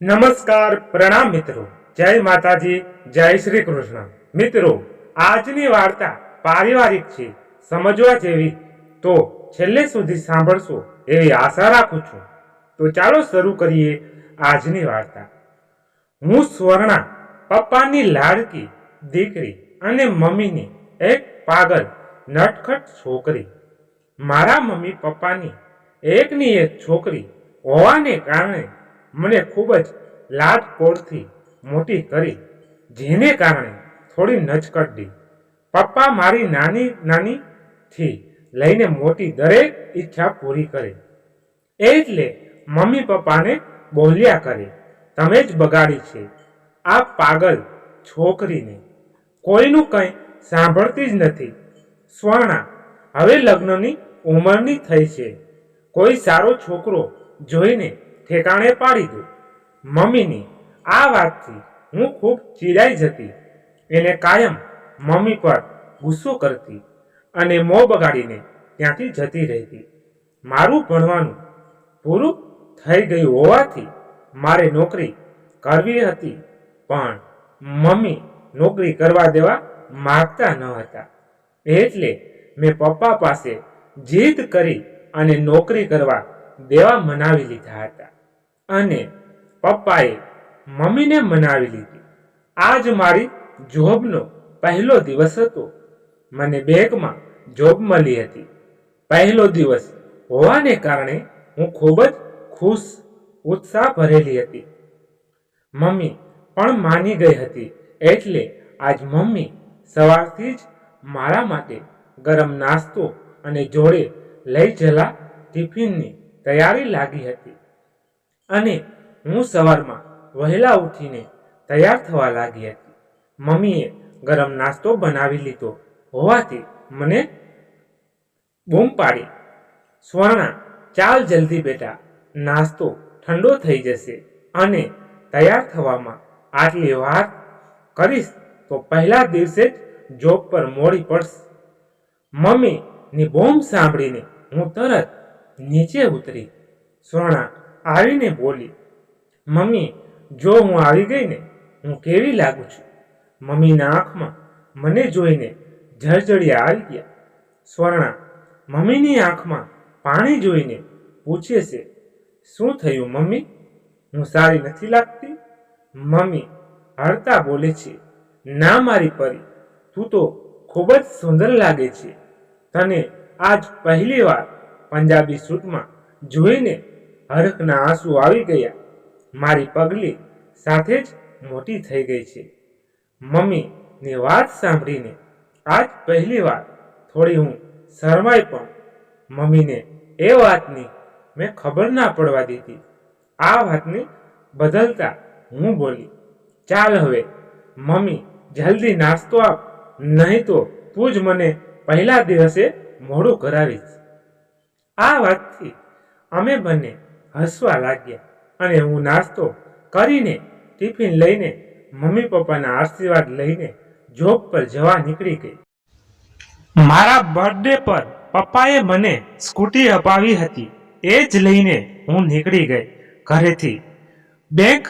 નમસ્કાર પ્રણામ મિત્રો. જય માતાજી, જય શ્રી કૃષ્ણ. મિત્રો, આજની વાર્તા પારિવારિક છે, સમજવા જેવી. તો છેલ્લે સુધી સાંભળશો એવી આશા રાખું છું. તો ચાલો શરૂ કરીએ આજની વાર્તા. હું સ્વર્ણા, પપ્પાની લાડકી, દીકરી અને મમ્મીની એક પાગલ, નટખટ છોકરી. મારા મમ્મી પપ્પાની એકની એક છોકરી હોવાને કારણે મને ખૂબ જ લાડકોડથી મોટી કરી, જેને કારણે થોડી નચકડી પપ્પા મારી નાની નાની થી લઈને મોટી દરેક ઈચ્છા પૂરી કરે. એટલે મમ્મી પપ્પાને બોલ્યા કરે, તમે જ બગાડી છે, આ પાગલ છોકરીને. કોઈનું કંઈ સાંભળતી જ નથી. સ્વર્ણા હવે લગ્નની ઉંમરની થઈ છે. કોઈ સારો છોકરો જોઈને ઠેકાણે પાડી દો મમ્મીની આ વાતથી હું ખૂબ ચીડાઈ જતી. એને કાયમ મમ્મી પર ગુસ્સો કરતી અને મોં બગાડીને ત્યાંથી જતી રહેતી. મારું ભણવાનું પૂરું થઈ ગયું હોવાથી મારે નોકરી કરવી હતી, પણ મમ્મી નોકરી કરવા દેવા માગતા ન હતા. એટલે મેં પપ્પા પાસે જીદ કરી અને નોકરી કરવા દેવા મનાવી લીધા હતા. અને પપ્પાએ મમ્મીને મનાવી લીધી. આજ મારી જોબનો પહેલો દિવસ હતો. મને બેંકમાં જોબ મળી હતી. પહેલો દિવસ હોવાને કારણે હું ખૂબ જ ખુશ, ઉત્સાહ ભરેલી હતી. મમ્મી પણ માની ગઈ હતી એટલે આજ મમ્મી સવારથી જ મારા માટે ગરમ નાસ્તો અને જોડે લઈ જલા ટિફિનની તૈયારી લાગી હતી. અને હું સવારમાં વહેલા ઉઠીને તૈયાર થવા લાગી હતી. મમ્મીએ ગરમ નાસ્તો બનાવી લીધો હોવાથી મને બૂમ પાડી, સ્વર્ણા, ચાલ જલ્દી બેટા, નાસ્તો ઠંડો થઈ જશે અને તૈયાર થવામાં આટલી વાર કરીશ તો પહેલા દિવસે જ જોબ પર મોડી પડશે. મમ્મીની બોમ્બ સાંભળીને હું તરત નીચે ઉતરી. સ્વર્ણા આવીને બોલી, મમ્મી, જો હું આવી ગઈ ને હું કેવી લાગુ છું? મમ્મીના આંખમાં મને જોઈને જળજળિયા આવી ગયા. સ્વર્ણા મમ્મીની આંખમાં પાણી જોઈને પૂછે છે, શું થયું મમ્મી? હું સારી નથી લાગતી? મમ્મી હળતા બોલે છે, ના મારી પરી, તું તો ખૂબ જ સુંદર લાગે છે. તને આજ પહેલી વાર પંજાબી સૂટમાં જોઈને હરખના આંસુ આવી ગયા. મારી પગલી સાથે જ મોટી થઈ ગઈ છે. મમ્મીની વાત સાંભળીને આજ પહેલી વાર થોડી હું શરમાઈ પણ મમ્મીને એ વાતની મેં ખબર ના પડવા દીધી. આ વાતને બદલતા હું બોલી, ચાલ હવે, મમ્મી, જલ્દી નાસ્તો આપ, નહીં તો તું જ મને પહેલા દિવસે મોડું કરાવીશ. આ વાતથી અમે બંને હસવા લાગ્યા અને હું નાસ્તો કરીને ટિફિન લઈને મમ્મી પપ્પાના આશીર્વાદ લઈને જોબ પર જવા નીકળી ગઈ. મારા બર્થડે પર પપ્પાએ મને સ્કૂટી અપાવી હતી. એ જ લઈને હું નીકળી ગઈ ઘરેથી. બેંક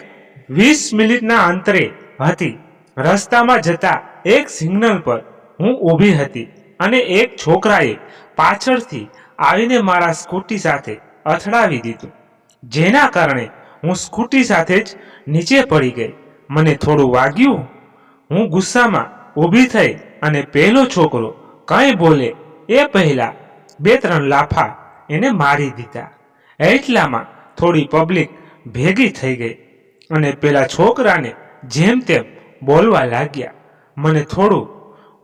વીસ મિનિટના અંતરે હતી. રસ્તામાં જતા એક સિગ્નલ પર હું ઊભી હતી અને એક છોકરાએ પાછળથી આવીને મારા સ્કૂટી સાથે અથડાવી દીધું. જેના કારણે હું સ્કૂટી સાથે જ નીચે પડી ગઈ. મને થોડું વાગ્યું. હું ગુસ્સામાં ઊભી થઈ અને પહેલો છોકરો કંઈ બોલે એ પહેલાં બે ત્રણ લાફા એને મારી દીધા. એટલામાં થોડી પબ્લિક ભેગી થઈ ગઈ અને પેલા છોકરાને જેમ તેમ બોલવા લાગ્યા. મને થોડું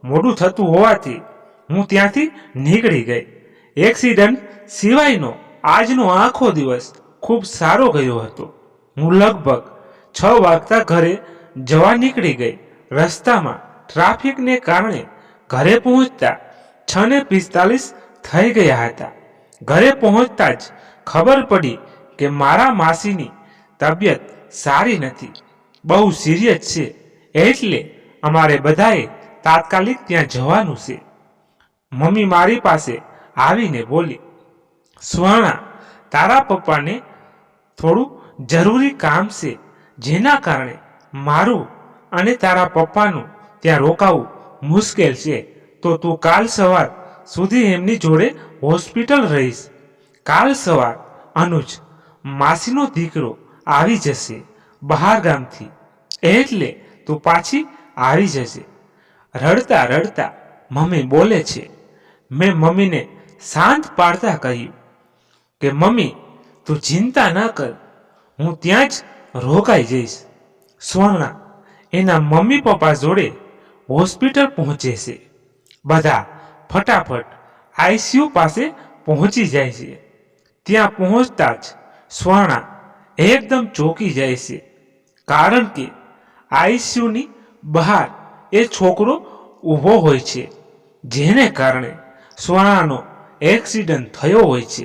મોડું થતું હોવાથી હું ત્યાંથી નીકળી ગઈ. એક્સિડન્ટ સિવાયનો આજનો આખો દિવસ ખૂબ સારો ગયો હતો. હું લગભગ છ વાગતા ઘરે જવા નીકળી ગઈ. રસ્તામાં ટ્રાફિકને કારણે ઘરે પહોંચતા છ ને પિસ્તાલીસ થઈ ગયા હતા. ઘરે પહોંચતા જ ખબર પડી કે મારા માસીની તબિયત સારી નથી. બહુ સિરિયસ છે. એટલે અમારે બધાએ તાત્કાલિક ત્યાં જવાનું છે. મમ્મી મારી પાસે આવીને બોલી સ્વર્ણા તારા પપ્પાને થોડું જરૂરી કામ છે, જેના કારણે મારું અને તારા પપ્પાનું ત્યાં રોકાવું મુશ્કેલ છે. તો તું કાલ સવાર સુધી એમની જોડે હોસ્પિટલ રહીશ. કાલ સવાર અનુજ માસીનો દીકરો આવી જશે બહાર ગામથી. એટલે તું પાછી આવી જશે રડતા રડતા મમ્મી બોલે છે. મેં મમ્મીને શાંત પાડતા કહ્યું કે, મમ્મી તું ચિંતા ન કર. હું ત્યાં જ રોકાઈ જઈશ. સ્વર્ણા, એના મમ્મી પપ્પા જોડે હોસ્પિટલ પહોંચે છે. બધા ફટાફટ આઈસીયુ પાસે પહોંચી જાય છે. ત્યાં પહોંચતા જ સ્વર્ણા એકદમ ચોંકી જાય છે. કારણ કે આઈસીયુની બહાર એ છોકરો ઊભો હોય છે, જેને કારણે સ્વર્ણાનો એક્સિડન્ટ થયો હોય છે.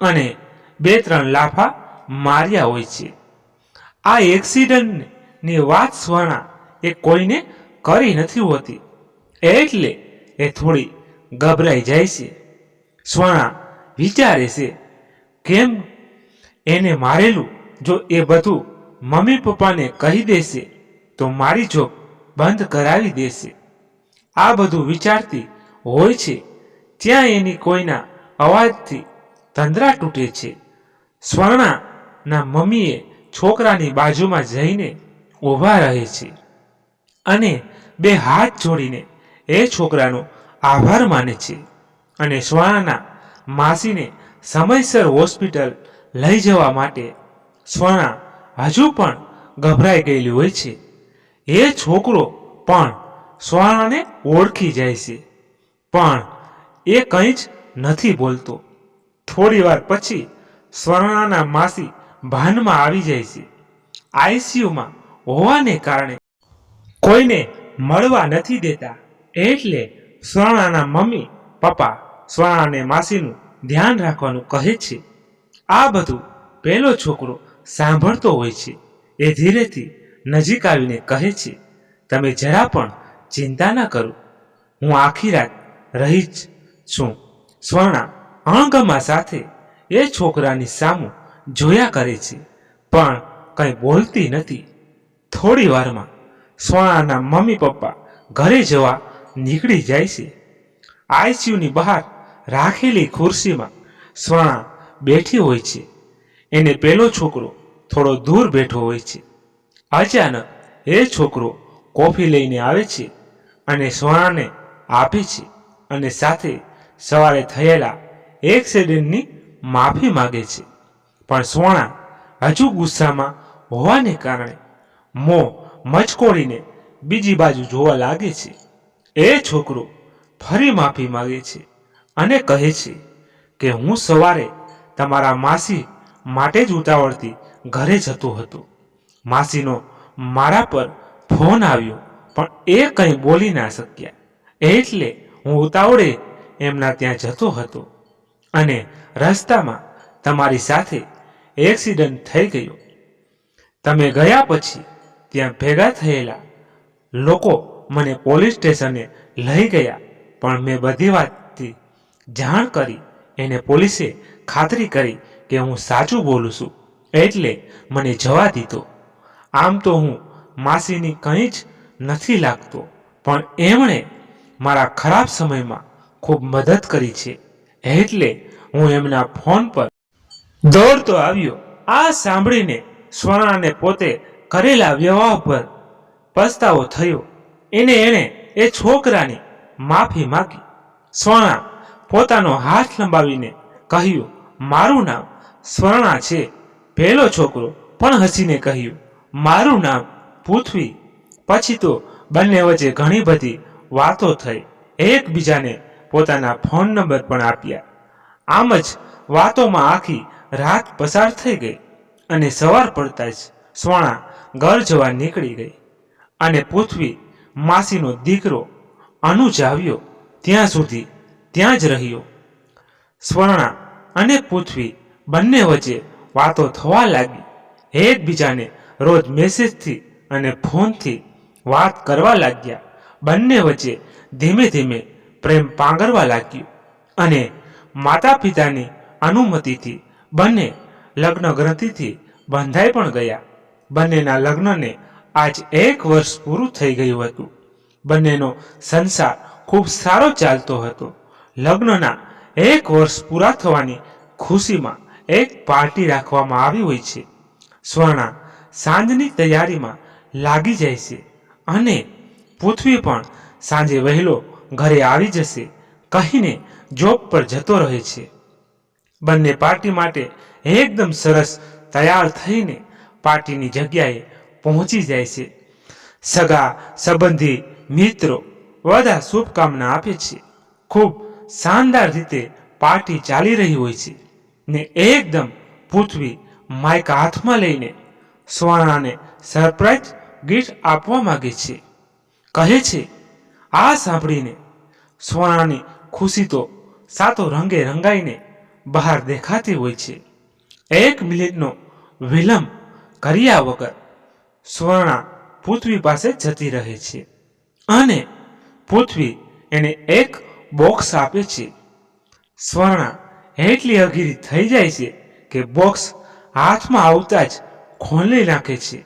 અને બે ત્રણ લાફા માર્યા હોય છે. આ એક્સિડન્ટની વાત સ્વર્ણા એ કોઈને કરી નથી હોતી. એટલે એ થોડી ગભરાઈ જાય છે. સ્વર્ણા વિચારે છે, કેમ એને મારેલું? જો એ બધું મમ્મી પપ્પાને કહી દેશે, તો મારી જોબ બંધ કરાવી દેશે. આ બધું વિચારતી હોય છે. ત્યાં એની કોઈના અવાજથી તંદ્રા તૂટે છે. સ્વર્ણાના મમ્મીએ છોકરાની બાજુમાં જઈને ઊભા રહે છે અને બે હાથ જોડીને એ છોકરાનો આભાર માને છે અને સ્વર્ણાના માસીને સમયસર હોસ્પિટલ લઈ જવા માટે સ્વર્ણા હજુ પણ ગભરાઈ ગયેલી હોય છે. એ છોકરો પણ સ્વર્ણાને ઓળખી જાય છે, પણ એ કંઈ જ નથી બોલતો. થોડી વાર પછી સ્વર્ણાના માસી ભાનમાં આવી જાય છે. આઈસીયુમાં હોવાને કારણે કોઈને મળવા નથી દેતા. એટલે સ્વર્ણાના મમ્મી, પપ્પા સ્વર્ણાને માસીનું ધ્યાન રાખવાનું કહે છે. આ બધું પેલો છોકરો સાંભળતો હોય છે. એ ધીરેથી નજીક આવીને કહે છે, તમે જરા પણ ચિંતા ન કરો. હું આખી રાત રહી જ છું. સ્વર્ણા અણગમા સાથે એ છોકરાની સામું જોયા કરે છે. પણ કંઈ બોલતી નથી. થોડી વારમાં સોનાના મમ્મી પપ્પા ઘરે જવા નીકળી જાય છે. આઈસીયુની બહાર રાખેલી ખુરશીમાં સ્વર્ણા બેઠી હોય છે. એને પેલો છોકરો થોડો દૂર બેઠો હોય છે. અચાનક એ છોકરો કોફી લઈને આવે છે અને સ્વર્ણાને આપે છે અને સાથે સવારે થયેલા એક્સિડન્ટની માફી માગે છે. પણ સોણા હજુ ગુસ્સામાં હોવાને કારણે મોં મચકોડીને બીજી બાજુ જોવા લાગે છે. એ છોકરો ફરી માફી માગે છે અને કહે છે કે હું સવારે તમારા માસી માટે જ ઉતાવળથી ઘરે જતો હતો. માસીનો મારા પર ફોન આવ્યો, પણ એ કંઈ બોલી ના શક્યા. એટલે હું ઉતાવળે એમના ત્યાં જતો હતો અને રસ્તામાં તમારી સાથે એક્સિડન્ટ થઈ ગયો. તમે ગયા પછી ત્યાં ભેગા થયેલા લોકો મને પોલીસ સ્ટેશને લઈ ગયા, પણ મેં બધી વાતથી જાણ કરી, એને પોલીસે ખાતરી કરી કે હું સાચું બોલું છું, એટલે મને જવા દીધો. આમ તો હું માસીની કંઈ જ નથી લાગતો, પણ એમણે મારા ખરાબ સમયમાં ખૂબ મદદ કરી છે, એટલે હું એમના ફોન પર દોડતો આવ્યો. આ સાંભળીને સ્વર્ણાને પોતે કરેલા વ્યવહાર પર પસ્તાવો થયો. એને એણે એ છોકરાની માફી માગી. સ્વર્ણા પોતાનો હાથ લંબાવીને કહ્યું, મારું નામ સ્વર્ણા છે. પહેલો છોકરો પણ હસીને કહ્યું, મારું નામ પૃથ્વી. પછી તો બંને વચ્ચે ઘણી બધી વાતો થઈ. એકબીજાને પોતાના ફોન નંબર પણ આપ્યા. આમ જ વાતોમાં આખી રાત પસાર થઈ ગઈ અને સવાર પડતા જ સ્વર્ણા ઘર જવા નીકળી ગઈ અને પૃથ્વી માસીનો દીકરો અનુજ આવ્યો ત્યાં સુધી ત્યાં જ રહ્યો. સ્વર્ણા અને પૃથ્વી બંને વચ્ચે વાતો થવા લાગી. એકબીજાને રોજ મેસેજથી અને ફોનથી વાત કરવા લાગ્યા. બંને વચ્ચે ધીમે ધીમે પ્રેમ પાંગરવા લાગ્યું અને માતા પિતાની અનુમતિથી બંને લગ્ન ગ્રંથિથી બંધાઈ પણ ગયા. બંનેના લગ્નને આજ એક વર્ષ પૂરું થઈ ગયું હતું. બંનેનો સંસાર ખૂબ સારો ચાલતો હતો. લગ્નના એક વર્ષ પૂરા થવાની ખુશીમાં એક પાર્ટી રાખવામાં આવી હોય છે. સ્વર્ણા સાંજની તૈયારીમાં લાગી જાય છે અને પૃથ્વી પણ સાંજે વહેલો ઘરે આવી જશે કહીને જોબ પર જતો રહે છે. બંને પાર્ટી માટે એકદમ સરસ તૈયાર થઈને પાર્ટીની જગ્યાએ પહોંચી જાય છે. સગા, સંબંધી, મિત્રો બધા શુભકામના આપે છે. ખૂબ શાનદાર રીતે પાર્ટી ચાલી રહી હોય છે ને એકદમ પૃથ્વી માઇક હાથમાં લઈને સ્વર્ણાને સરપ્રાઈઝ ગિફ્ટ આપવા માગે છે. કહે છે, આ સાંભળીને સ્વર્ણાની ખુશી તો સાતો રંગે રંગાઈને બહાર દેખાતી હોય છે. એક મિનિટનો વિલંબ કર્યા વગર સ્વર્ણા પૃથ્વી પાસે જતી રહે છે અને પૃથ્વી એને એક બોક્સ આપે છે. સ્વર્ણા એટલી અઘીરી થઈ જાય છે કે બોક્સ હાથમાં આવતા જ ખોલી નાખે છે.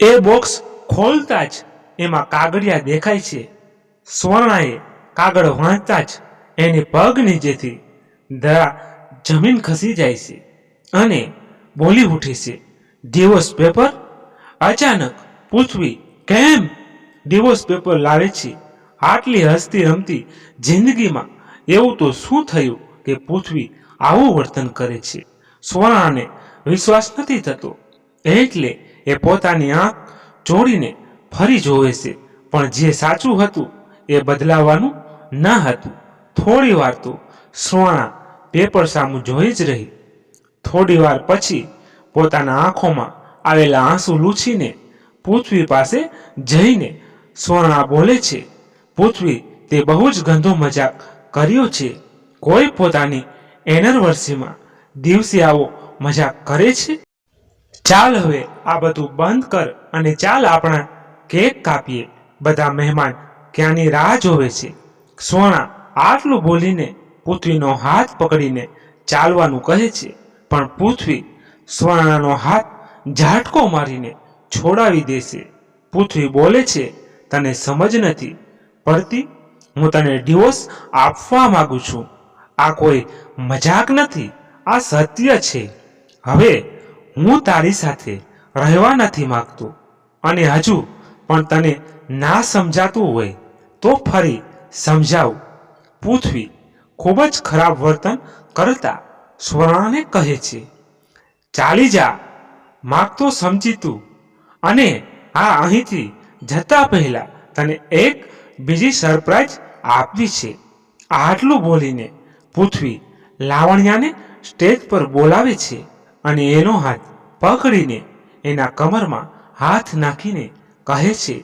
એ બોક્સ ખોલતા જ એમાં કાગળિયા દેખાય છે. સ્વર્ણાએ કાગળ વાંચતા જ એની પગ નીચેથી દરા જમીન ખસી જાય છે અને બોલી ઉઠે છે ડિવોર્સ પેપર અચાનક પૃથ્વી કેમ ડિવોર્સ પેપર લાવે છે? આટલી હસતી રમતી જિંદગીમાં એવું તો શું થયું કે પૃથ્વી આવું વર્તન કરે છે? સ્વર્ણાને વિશ્વાસ નથી થતો. એટલે એ પોતાની આંખ ચોડીને ફરી જોવે છે. પણ જે સાચું હતું એ બદલાવાનું ન હતું. થોડી વાર તો સ્વર્ણા પેપર સામું જોઈ જ રહી. થોડી વાર પછી પોતાના આંખોમાં આવેલા આંસુ લૂછીને પૃથ્વી પાસે જઈને સ્વર્ણા બોલે છે, પૃથ્વી, તે બહુ જ ગંદો મજાક કર્યો છે. કોઈ પોતાની એનર્વર્સીમાં દિવસે આવો મજાક કરે છે? ચાલ હવે આ બધું બંધ કર અને ચાલ આપણા કેક કાપીએ. બધા મહેમાન ક્યાંની રાહ જોવે છે. સોના આટલું બોલીને પૃથ્વીનો હાથ પકડીને ચાલવાનું કહે છે. પણ પૃથ્વી સ્વર્ણનો હાથ ઝાટકો મારીને છોડાવી દેશે. પૃથ્વી બોલે છે, તને સમજ નથી. પડતી, હું તને ડિવોર્સ આપવા માગું છું. આ કોઈ મજાક નથી, આ સત્ય છે. હવે હું તારી સાથે રહેવા નથી માગતો. અને હજુ પણ તને ના સમજાતું હોય, તો ફરી સમજાવું. પૃથ્વી ખૂબ જ ખરાબ વર્તન કરતા સ્વર્ણાને કહે છે. ચાલી જા માગતો સમજી તું અને આ અહીંથી જતા પહેલા તને એક બીજી સરપ્રાઈઝ આપવી છે. આટલું બોલીને પૃથ્વી લાવણ્યાને સ્ટેજ પર બોલાવે છે અને એનો હાથ પકડીને એના કમરમાં હાથ નાખીને કહે છે,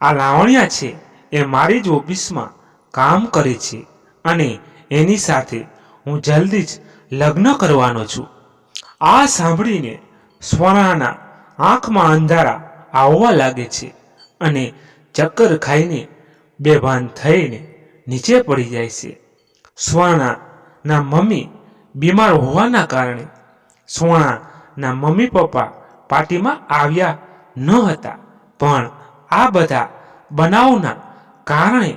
આ લાવણ્યા છે, એ મારી જ ઓફિસમાં કામ કરે છે અને એની સાથે હું જલ્દી જ લગ્ન કરવાનો છું. આ સાંભળીને સ્વરાના આંખમાં અંધારા આવવા લાગે છે અને ચક્કર ખાઈને બેભાન થઈને નીચે પડી જાય છે. સ્વર્ણાના મમ્મી બીમાર હોવાના કારણે સ્વર્ણાના મમ્મી પપ્પા પાર્ટીમાં આવ્યા ન હતા, પણ આ બધા બનાવના કારણે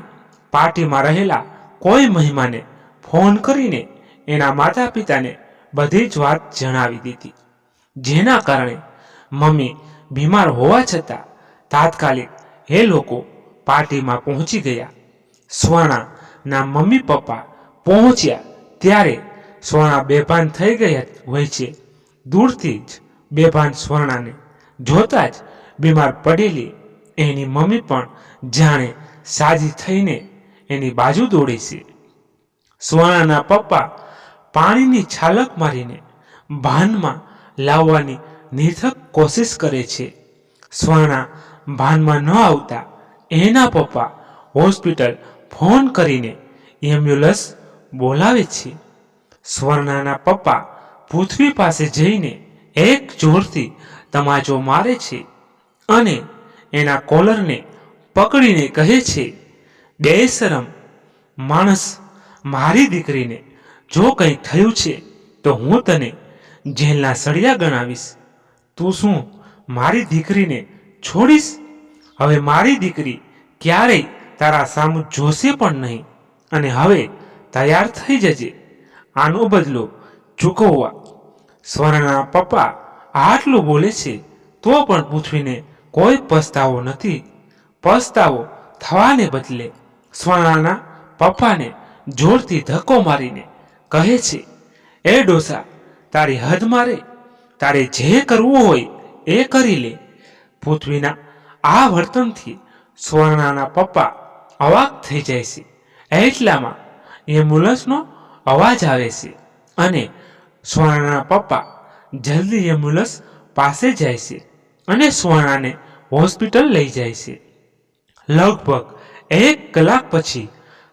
પાર્ટીમાં રહેલા કોઈ મહેમાને ફોન કરીને એના માતા પિતાને બધી જ વાત જણાવી દીધી જેના કારણે મમ્મી બીમાર હોવા છતાં તાત્કાલિક એ લોકો પાર્ટીમાં પહોંચી ગયા. સ્વર્ણાના મમ્મી પપ્પા પહોંચ્યા ત્યારે સ્વર્ણા બેભાન થઈ ગયા હોય છે. દૂરથી જ બેભાન સ્વર્ણાને જોતા જ બીમાર પડેલી એની મમ્મી પણ જાણે સાજી થઈને એની બાજુ દોડે છે. સ્વર્ણાના પપ્પા પાણીની છાલક મારીને ભાનમાં લાવવાની નિર્થક કોશિશ કરે છે. સ્વર્ણા ભાનમાં ન આવતા એના પપ્પા હોસ્પિટલ ફોન કરીને એમ્બ્યુલન્સ બોલાવે છે. સ્વર્ણાના પપ્પા પૃથ્વી પાસે જઈને એક જોરથી તમાચો મારે છે અને એના કોલરને પકડીને કહે છે બેશરમ માણસ મારી દીકરીને જો કંઈ થયું છે, તો હું તને જેલના સળિયા ગણાવીશ. તું શું મારી દીકરીને છોડીશ? હવે મારી દીકરી ક્યારેય તારા સામું જોશે પણ નહીં અને હવે તૈયાર થઈ જજે. આનો બદલો ચૂકવવા. સ્વર્ણના પપ્પા આટલું બોલે છે, તો પણ પૃથ્વીને કોઈ પસ્તાવો નથી. પસ્તાવો થવાને બદલે સ્વર્ણાના પપ્પાને જોરથી ધક્કો મારીને કહે છે, એ ડોસા, તારી હદ મારે. તારે જે કરવું હોય એ કરી લે. પૃથ્વીના આ વર્તનથી સ્વર્ણાના પપ્પા અવાક થઈ જાય છે. એટલામાં એમ્બ્યુલન્સનો અવાજ આવે છે અને સ્વર્ણાના પપ્પા જલ્દી એમ્બ્યુલન્સ પાસે જાય છે અને સ્વર્ણાને હોસ્પિટલ લઈ જાય છે. લગભગ એક કલાક પછી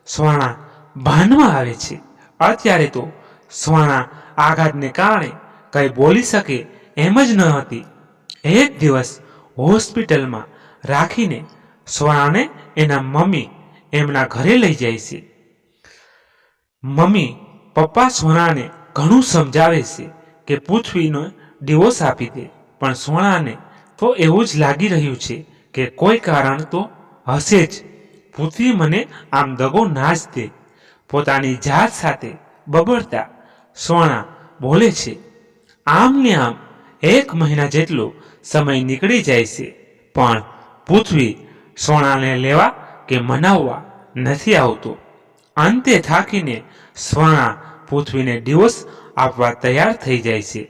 સ્વાણા ભાનમાં આવે છે. અત્યારે તો સ્વાણા આઘાતને કારણે કંઈ બોલી શકે એમ જ ન હતી. એક દિવસ હોસ્પિટલમાં રાખીને સ્વાણાને એના મમ્મી એમના ઘરે લઈ જાય છે. મમ્મી પપ્પા સોનાને ઘણું સમજાવે છે કે પૃથ્વીનો ડિવોર્સ આપી દે, પણ સોનાને તો એવું જ લાગી રહ્યું છે કે કોઈ કારણ તો હશે જ. પૃથ્વી મને આમ દગો ના દે. પોતાની જાત સાથે બબડતા સોણા બોલે છે, આમ ને આમ એક મહિના જેટલો સમય નીકળી જાય છે, પણ પૃથ્વી સોણાને લેવા કે મનાવવા નથી આવતો. અંતે થાકીને સ્વર્ણા પૃથ્વીને ડિવોર્સ આપવા તૈયાર થઈ જાય છે.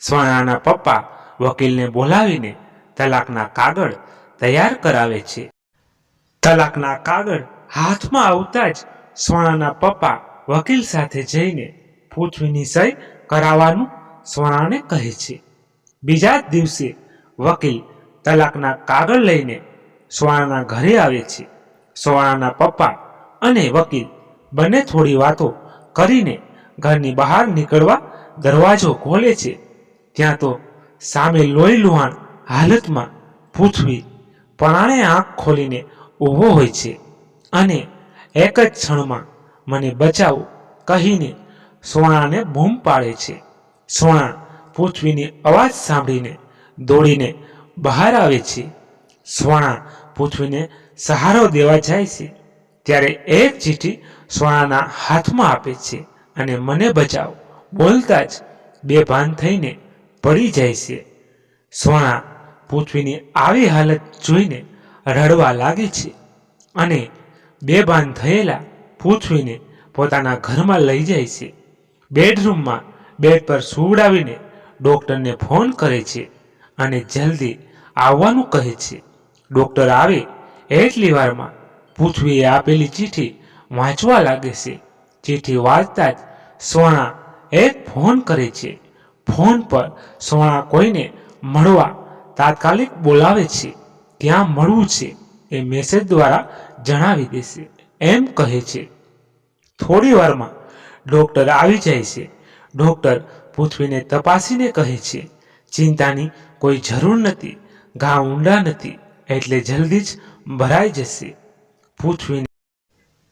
સ્વર્ણાના પપ્પા વકીલને બોલાવીને તલાકના કાગળ તૈયાર કરાવે છે. તલાકના કાગળ હાથમાં આવતા જ સ્વર્ણાના પપ્પા વકીલ સાથે જઈને પૃથ્વીની સહી કરાવવાનું સ્વર્ણાને કહે છે. બીજા જ દિવસે વકીલ તલાકના કાગળ લઈને સ્વર્ણાના ઘરે આવે છે. સ્વર્ણાના પપ્પા અને વકીલ બંને થોડી વાતો કરીને ઘરની બહાર નીકળવા દરવાજો ખોલે છે. ત્યાં તો સામે લોહી લુહાણ હાલતમાં પૃથ્વી પરાણે આંખ ખોલીને ઊભો હોય છે. અને એક જ ક્ષણમાં મને બચાવો કહીને સોણાને બૂમ પાડે છે. સોણા પૃથ્વીની અવાજ સાંભળીને દોડીને બહાર આવે છે. સોણા પૃથ્વીને સહારો દેવા જાય છે. ત્યારે એક ચીઠી સોણાના હાથમાં આપે છે અને મને બચાવો બોલતા જ બેભાન થઈને પડી જાય છે. સોણા પૃથ્વીની આવી હાલત જોઈને રડવા લાગે છે. અને બેભાન થયેલા પૃથ્વીને પોતાના ઘરમાં લઈ જાય છે. બેડરૂમમાં બેડ પર સુવડાવીને ડૉક્ટરને ફોન કરે છે અને જલ્દી આવવાનું કહે છે. ડૉક્ટર આવે એટલી વારમાં પૃથ્વીએ આપેલી ચિઠ્ઠી વાંચવા લાગે છે. ચિઠ્ઠી વાંચતા જ સોણા એક ફોન કરે છે. ફોન પર સોણા કોઈને મળવા તાત્કાલિક બોલાવે છે. ત્યાં મળવું છે એ મેસેજ દ્વારા જણાવી દેશે. એમ કહે છે. થોડી વારમાં ડૉક્ટર આવી જાય છે. ડૉક્ટર પૃથ્વીને તપાસીને કહે છે, ચિંતાની કોઈ જરૂર નથી, ઘા ઊંડા નથી, એટલે જલ્દી જ ભરાઈ જશે. પૃથ્વીને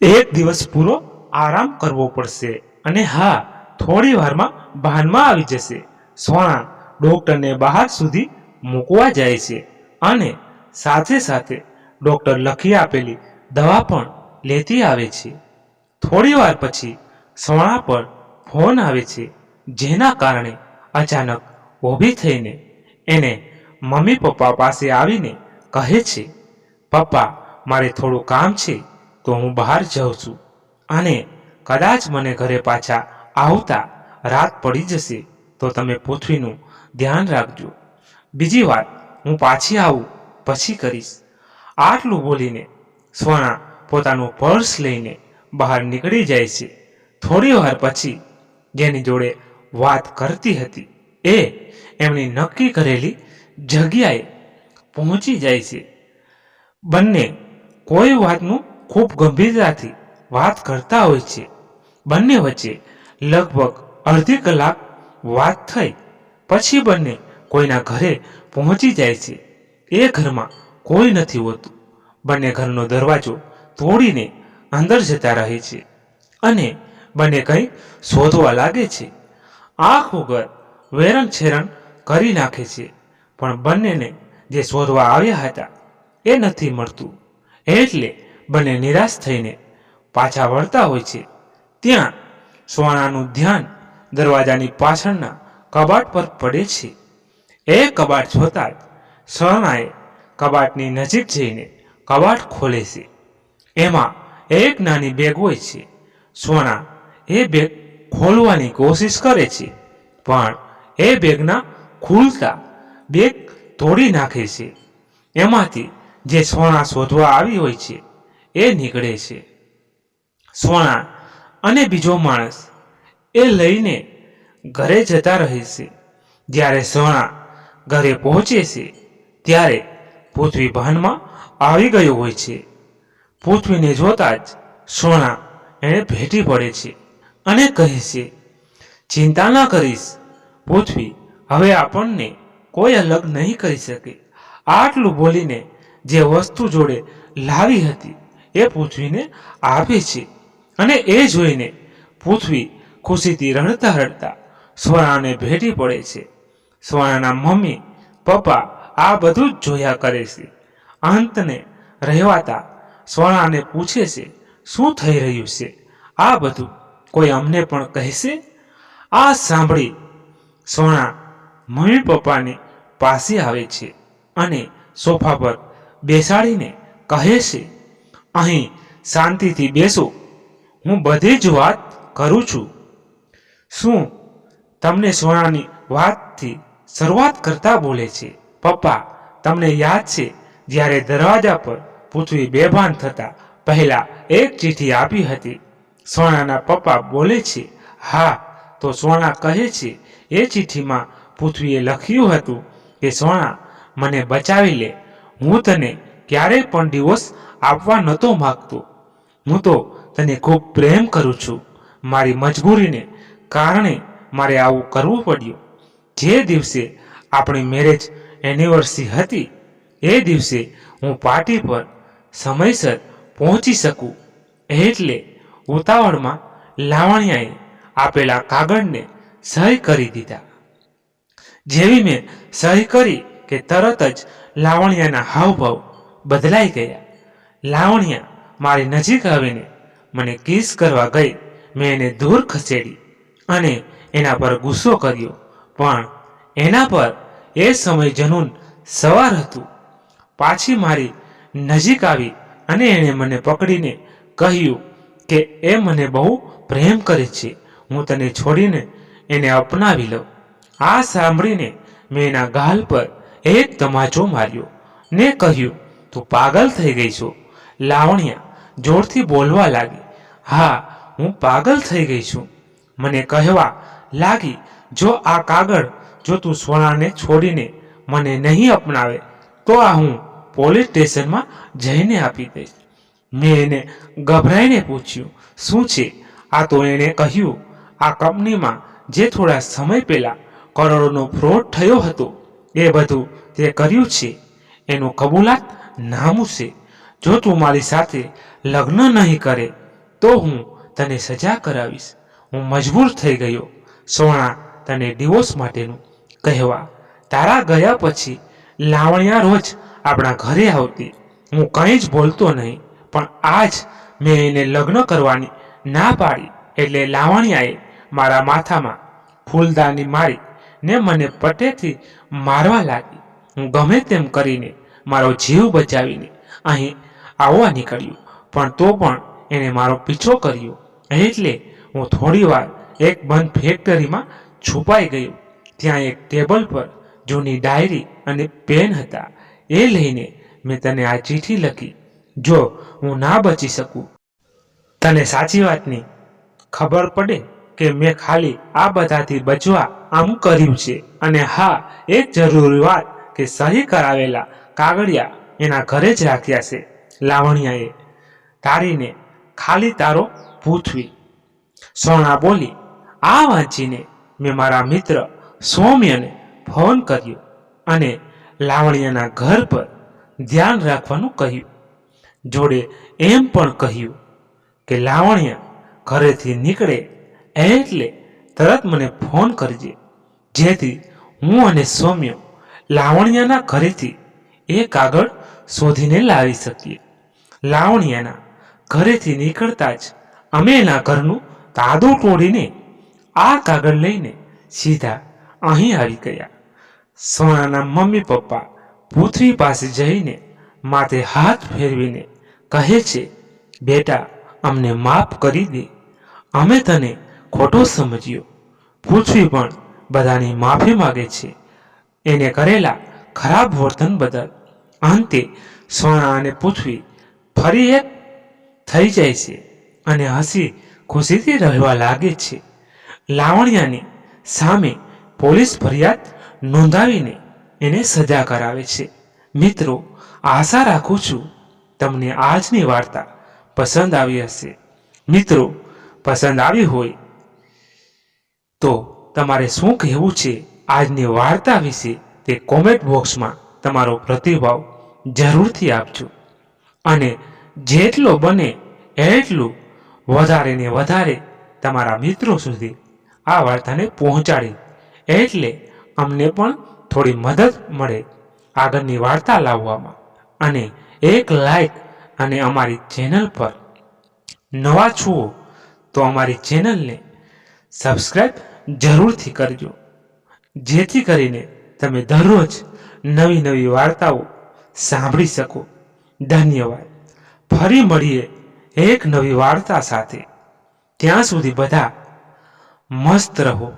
એક દિવસ પૂરો આરામ કરવો પડશે અને હા, થોડી વારમાં ભાનમાં આવી જશે. સોના ડૉક્ટરને બહાર સુધી મૂકવા જાય છે અને સાથે સાથે ડૉક્ટર લખી આપેલી દવા પણ લેતી આવે છે. થોડી વાર પછી સોના પર ફોન આવે છે, જેના કારણે અચાનક ઊભી થઈને એને મમ્મી પપ્પા પાસે આવીને કહે છે, પપ્પા, મારે થોડું કામ છે, તો હું બહાર જાઉં છું. અને કદાચ મને ઘરે પાછા આવતા રાત પડી જશે, તો તમે પૃથ્વીનું ધ્યાન રાખજો. બીજી વાત, હું પાછી આવું પછી કરીશ. આટલું બોલીને સ્વર્ણા પોતાનું પર્સ લઈને બહાર નીકળી જાય છે. થોડી વાર પછી જેની જોડે વાત કરતી હતી એ એમની નક્કી કરેલી જગ્યાએ પહોંચી જાય છે. બંને કોઈ વાતનું ખૂબ ગંભીરતાથી વાત કરતા હોય છે. બંને વચ્ચે લગભગ અડધી કલાક વાત થઈ. પછી બંને કોઈના ઘરે પહોંચી જાય છે. એ ઘરમાં કોઈ નથી હોતું. બંને ઘરનો દરવાજો તોડીને અંદર જતા રહે છે અને બંને કંઈ શોધવા લાગે છે. આખું ઘર વેરણ છેરણ કરી નાખે છે, પણ બંનેને જે શોધવા આવ્યા હતા એ નથી મળતું. એટલે બંને નિરાશ થઈને પાછા વળતા હોય છે. ત્યાં સોનાનું ધ્યાન દરવાજાની પાછળના કબાટ પર પડે છે. એ કબાટ જોતા સોનાએ કબાટની નજીક જઈને કબાટ ખોલે છે. એમાં એક નાની બેગ હોય છે. સોના એ બેગ ખોલવાની કોશિશ કરે છે, પણ એ બેગના ખુલતા બેગ તોડી નાખે છે. એમાંથી જે સોના શોધવા આવી હોય છે, એ નીકળે છે. સોના અને બીજો માણસ એ લઈને ઘરે જતા રહે છે. જ્યારે સોના ઘરે પહોંચે છે ત્યારે પૃથ્વી ભાનમાં આવી ગયો હોય છે. પૃથ્વીને જોતા જ સોના એને ભેટી પડે છે અને કહે છે, ચિંતા ના કરીશ, પૃથ્વી હવે આપણને કોઈ અલગ નહીં કરી શકે. આટલું બોલીને જે વસ્તુ જોડે લાવી હતી એ પૃથ્વીને આપે છે અને એ જોઈને પૃથ્વી ખુશીથી રડતા રડતા સોનાને ભેટી પડે છે. સોનાના મમ્મી, પપ્પા આ બધું જ જોયા કરે છે. અંતને રહેવાતા સોનાને પૂછે છે, શું થઈ રહ્યું છે? આ બધું કોઈ અમને પણ કહેશે? આ સાંભળી સોના મમ્મી પપ્પાની પાસે આવે છે અને સોફા પર બેસાડીને કહે છે, અહીં શાંતિથી બેસો. હું બધી જ વાત કરું છું. શું તમને સોનાની વાતથી શરૂઆત કરતા બોલે છે? પપ્પા, તમને યાદ છે, જ્યારે દરવાજા પર પૃથ્વી બેભાન થતા પહેલા એક ચિઠ્ઠી આપી હતી. સોનાના પપ્પા બોલે છે, હા, તો સોના કહે છે, એ ચિઠ્ઠીમાં પૃથ્વીએ લખ્યું હતું કે, સોના, મને બચાવી લે. હું તને ક્યારેય પણ ડિવોર્સ આપવા નહોતો માગતો. હું તો તને ખૂબ પ્રેમ કરું છું. મારી મજબૂરીને કારણે મારે આવું કરવું પડ્યું. જે દિવસે આપણી મેરેજ એનિવર્સરી હતી. એ દિવસે હું પાર્ટી પર સમયસર પહોંચી શકું એટલે ઉતાવળમાં લાવણ્યાએ આપેલા કાગળને સહી કરી દીધા. જેવી મેં સહી કરી કે તરત જ લાવણ્યાના હાવભાવ બદલાઈ ગયા. લાવણ્યા મારી નજીક આવીને મને કિસ કરવા ગઈ. મેં એને દૂર ખસેડી અને એના પર ગુસ્સો કર્યો. પણ એના પર એ સમય જનૂન સવાર હતું. પાછી મારી નજીક આવી અને એણે મને પકડીને કહ્યું કે એ મને બહુ પ્રેમ કરે છે. હું તને છોડીને એને અપનાવી લઉં. આ સાંભળીને મેં એના ગાલ પર એક તમાચો માર્યો ને કહ્યું, તું પાગલ થઈ ગઈ છો. લાવણ્યા, જોરથી બોલવા લાગી. હા, હું પાગલ થઈ ગઈ છું. મને કહેવા લાગી, જો આ કાગળ જો તું સોનાને છોડીને મને નહીં અપનાવે, તો આ હું પોલીસ સ્ટેશનમાં જઈને આપી દઈશ. મેં એને ગભરાઈને પૂછ્યું, શું છે? આ તો એણે કહ્યું, આ કંપનીમાં જે થોડા સમય પહેલા કરોડોનો ફ્રોડ થયો હતો, એ બધું તે કર્યું છે. એનું કબૂલાત નામું છે જો તું મારી સાથે લગ્ન નહીં કરે, તો હું તને સજા કરાવીશ. હું મજબૂર થઈ ગયો. સોના તને ડિવોર્સ માટેનું કહેવા, તારા ગયા પછી લાવણ્યા રોજ આપણા ઘરે આવતી. હું કંઈ જ બોલતો નહીં, પણ આજ મેં એને લગ્ન કરવાની ના પાડી એટલે લાવણ્યાએ મારા માથામાં ફૂલદાની મારી ને મને પટેથી મારવા લાગી. હું ગમે તેમ કરીને મારો જીવ બચાવીને અહીં આવવા નીકળ્યું, પણ તો પણ એણે મારો પીછો કર્યો. એટલે હું થોડીવાર એક બંધ ફેક્ટરીમાં છુપાઈ ગયો. ત્યાં એક ટેબલ પર જૂની ડાયરી અને પેન હતા. એ લઈને મેં તને આ ચીઠી લખી. જો હું ના બચી શકું, તને સાચી વાતની ખબર પડે કે મેં ખાલી આ બધાથી બચવા આમ કર્યું છે. અને હા, એક જરૂરી વાત કે સહી કરાવેલા કાગળિયા એના ઘરે જ રાખ્યા છે. લાવણિયાએ તારીને ખાલી તારો પૂથવી સોના બોલી, આ વાંચીને મેં મારા મિત્ર સૌમ્યને ફોન કર્યો અને લાવણ્યના ઘર પર ધ્યાન રાખવાનું કહ્યું. જોડે એમ પણ કહ્યું કે, લાવણ્ય ઘરેથી નીકળે એટલે તરત મને ફોન કરજે. જેથી હું અને સૌમ્ય લાવણ્યના ઘરેથી એ કાગળ શોધીને લાવી શકીએ. લાવણ્યના ઘરેથી નીકળતા જ અમે એના ઘરનું તાદું તોડીને આ કાગળ લઈને સીધા અહીં આવી ગયા. સોનાના મમ્મી પપ્પા પૃથ્વી પાસે જઈને માથે હાથ ફેરવીને કહે છે, બેટા, અમને માફ કરી દે. અમે તને ખોટો સમજ્યો. પૃથ્વી પણ બધાની માફી માગે છે. એને કરેલા ખરાબ વર્તન બદલ અંતે સોના અને પૃથ્વી ફરી એક થઈ જાય છે અને હસી ખુશીથી રહેવા લાગે છે. લાવણ્યાની સામે પોલીસ ફરિયાદ નોંધાવીને એને સજા કરાવે છે. મિત્રો, આશા રાખું છું તમને આજની વાર્તા પસંદ આવી હશે. મિત્રો, પસંદ આવી હોય તો તમારે શું કહેવું છે આજની વાર્તા વિશે તે કોમેન્ટ બોક્સમાં તમારો પ્રતિભાવ જરૂરથી આપજો. અને જેટલો બને એટલું વધારે ને વધારે તમારા મિત્રો સુધી આ વાર્તાને પહોંચાડી એટલે અમને પણ થોડી મદદ મળે આગળની વાર્તા લાવવામાં. અને એક લાઈક અને અમારી ચેનલ પર નવા છુઓ તો અમારી ચેનલને સબસ્ક્રાઈબ જરૂરથી કરજો. જેથી કરીને તમે દરરોજ નવી નવી વાર્તાઓ સાંભળી શકો. ધન્યવાદ. ફરી મળીએ એક નવી વાર્તા સાથે. ત્યાં સુધી બધા મસ્ત રહો.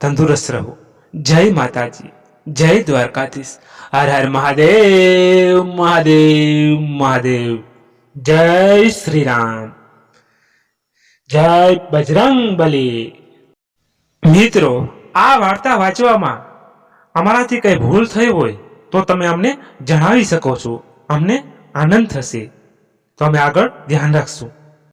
તંદુરસ્ત રહો. જય માતાજી, જય દ્વારકાધીશ. હર હર મહાદેવ મહાદેવ મહાદેવ. જય શ્રી રામ જય બજરંગ બલી. મિત્રો, આ વાર્તા વાંચવામાં અમારાથી કઈ ભૂલ થઈ હોય તો તમે અમને જણાવી શકો છો. અમને આનંદ થશે. તો અમે આગળ ધ્યાન રાખશું.